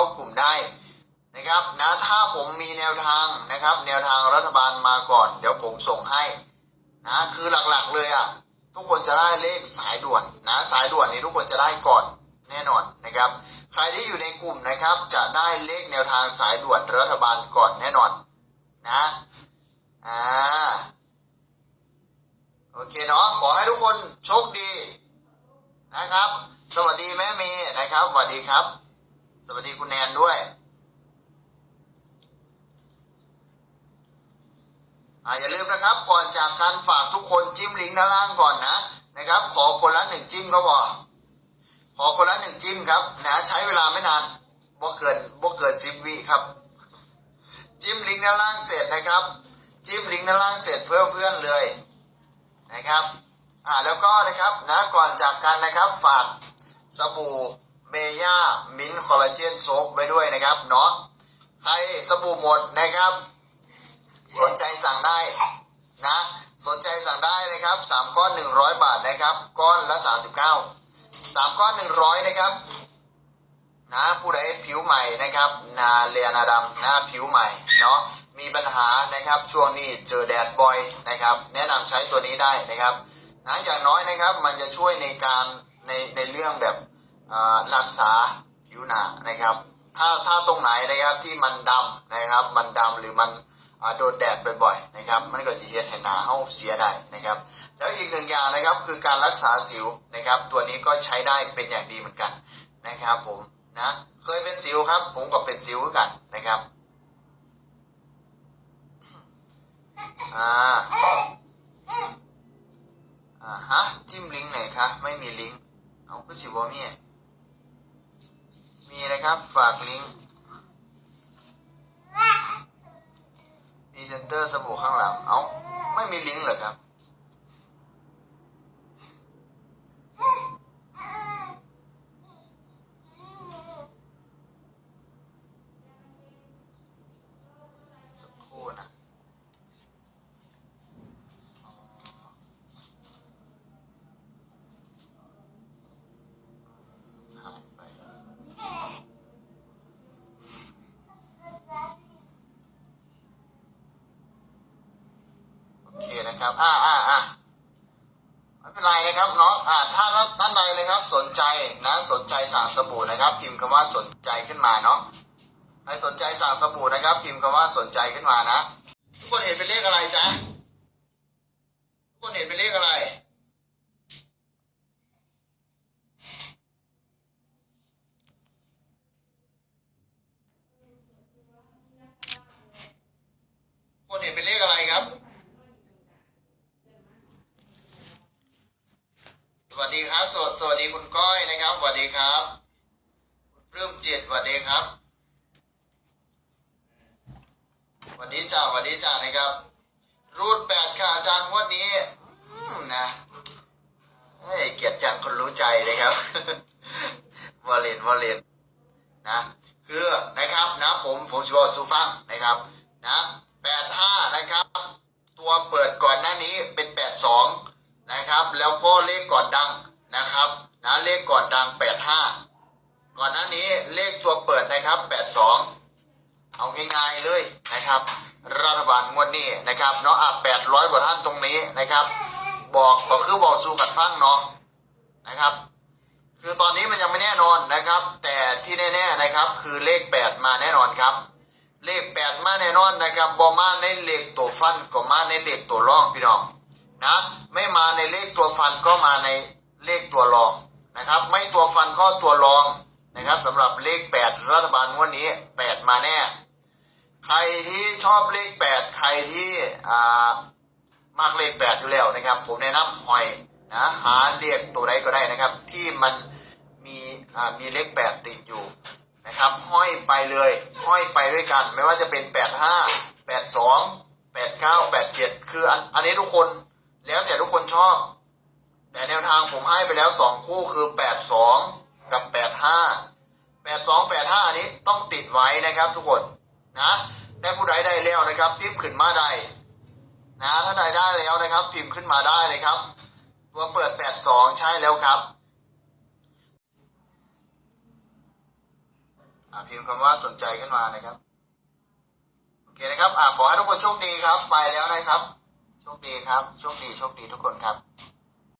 ากลุ่มได้นะครับนะถ้าผมมีแนวทางนะครับ แนวทางรัฐบาลมาก่อน เดี๋ยวผมส่งให้นะคือหลักๆเลยอะทุกคนจะได้เลขสายด่วนนะสายด่วนนี้ทุกคนจะได้ก่อนแน่นอนนะครับ ใครที่อยู่ในกลุ่มนะครับ จะได้เลขแนวทางสายด่วนรัฐบาลก่อนแน่นอนนะอ่าโอเคเนาะขอให้ทุกคนโชคดีนะครับ สวัสดีแม่เมย์นะครับสวัสดีครับ วัสดีคุณแนนด้วยอ่าอย่าลืมนะครับ ก่อนจากการฝากทุกคนจิ้มลิงก์ด้านล่างก่อนนะนะครับ ขอคนละหนึ่งจิ้มก็พอขอคนละหนึ่งจิ้มครับนะใช้เวลาไม่นานบ่เกินบ่เกินสิบวิครับ จิ้มลิงก์ด้านล่างเสร็จนะครับ จิ้มลิงก์ด้านล่างเสร็จเพิ่มเพื่อนเลยนะครับอ่าแล้วก็นะครับนะก่อนจากกันนะครับฝากสบู่ เมย่ามินคอลลาเจนโซฟไว้ด้วยนะครับเนาะใครสบู่หมดนะครับ สนใจสั่งได้นะ สนใจสั่งได้นะครับสามก้อนหนึ่งร้อยบาทนะครับ ก้อนละสามสิบเก้าสามก้อนหนึ่งร้อยนะครับนะผู้ใดผิวใหม่นะครับนาเรียนาดำนะผิวใหม่เนาะมีปัญหานะครับช่วงนี้เจอแดดบ่อยนะครับ แนะนำใช้ตัวนี้ได้นะครับนะอย่างน้อยนะครับมันจะช่วยในการในในเรื่องแบบ รักษาผิวหนานะครับ ถ้าถ้าตรงไหนนะครับที่มันดำนะครับ มันดำหรือมันโดนแดดบ่อยๆนะครับ มันก็จะเฮ็ดให้หนาเฮาเสียได้นะครับ แล้วอีกหนึ่งอย่างนะครับคือการรักษาสิวนะครับ ตัวนี้ก็ใช้ได้เป็นอย่างดีเหมือนกันนะครับ ผมนะเคยเป็นสิวครับ ผมก็เป็นสิวเหมือนกันนะครับอ่าฮะจิ้มลิงก์ไหนคะไม่มีลิงก์เอาก็สิบ่มีมีนะครับฝาก ลิงมีเซนเตอร์สบู่ข้างหลัง เอาไม่มีลิงก์เหรอครับ สักครู่นะอ๋อหายไป โอเค นะครับ อ่าอ่าอ่าไม่เป็นไรนะครับเนาะอ่าถ้าท่านใดนะครับสนใจนะสนใจสั่งสบู่นะครับ พิมพ์คำว่าสนใจขึ้นมาเนาะใครสนใจสั่งสบู่นะครับ พิมพ์คำว่าสนใจขึ้นมานะ ทุกคนเห็นเป็นเลขอะไรจ๊ะ ทุกคนเห็นเป็นเลขอะไร ทุกคนเห็นเป็นเลขอะไรครับ สวัสดีครับ สวัสดีคุณก้อยนะครับสวัสดีครับคุณปลื้มเจิตสวัสดีครับสวัสดีจ้าสวัสดีจ้านะครับ รูดแปดค่ะอาจารย์วดนี้อืมนะเฮ้ยเกียรติจังคนรู้ใจนะครับวอลเลนวอลเลนนะคือนะครับนะผมผมชิวสุฟังนะครับนะแปดห้านะครับ ตัวเปิดก่อนหน้านี้เป็นแปดสองนะครับ แล้วก็เลขก่อนดัง นะครับนะเลขก่อนดังแปดห้าก่อนหน้านี้เลขตัวเปิดนะครับแปดสองเอาง่ายๆเลยนะครับ รัฐบาลงวดนี้นะครับเนาะอะแปดร้อยกว่าท่านตรงนี้นะครับ บอกบอกคือบอกสู่กันฟังเนาะนะครับ คือตอนนี้มันยังไม่แน่นอนนะครับ แต่ที่แน่ๆนะครับ คือเลขแปดมาแน่นอนครับ เลขแปดมาแน่นอนนะครับบอมาในเลขตัวฟันก็มาในเลขตัวร่องพี่น้องนะไม่มาในเลขตัวฟันก็มาใน เลขตัวรองนะครับ ไม่ตัวฟันก็ตัวรองนะครับสำหรับเลขแปดรัฐบาลงวันนี้แปดมาแน่ ใครที่ชอบเลขแปดใครที่อ่ามากเลขแปดอยู่แล้วนะครับ ผมแนะนำหอยนะหาเลขตัวใดก็ได้นะครับ ที่มันมีอ่ามีเลขแปดติดอยู่นะครับห้อยไปเลยห้อยไปด้วยกัน ไม่ว่าจะเป็นแปดห้าแปดสองแปดเก้าแปดเจ็ดคืออันอันนี้ทุกคนแล้วแต่ทุกคนชอบ แต่แนวทางผมให้ไปแล้วสองคู่คือแปดสองกับแปดห้าแปดสองแปดห้านี้ต้องติดไว้นะครับทุกคนนะแต่ผู้ใดได้แล้วนะครับพิมพ์ขึ้นมาได้นะถ้าใดได้แล้วนะครับ พิมพ์ขึ้นมาได้เลยครับ ตัวเปิดแปดสองใช่แล้วครับพิมพ์คำว่าสนใจขึ้นมานะครับโอเคนะครับอขอให้ทุกคนโชคดีครับ ไปแล้วนะครับโชคดีครับโชคดีโชคดีทุกคนครับ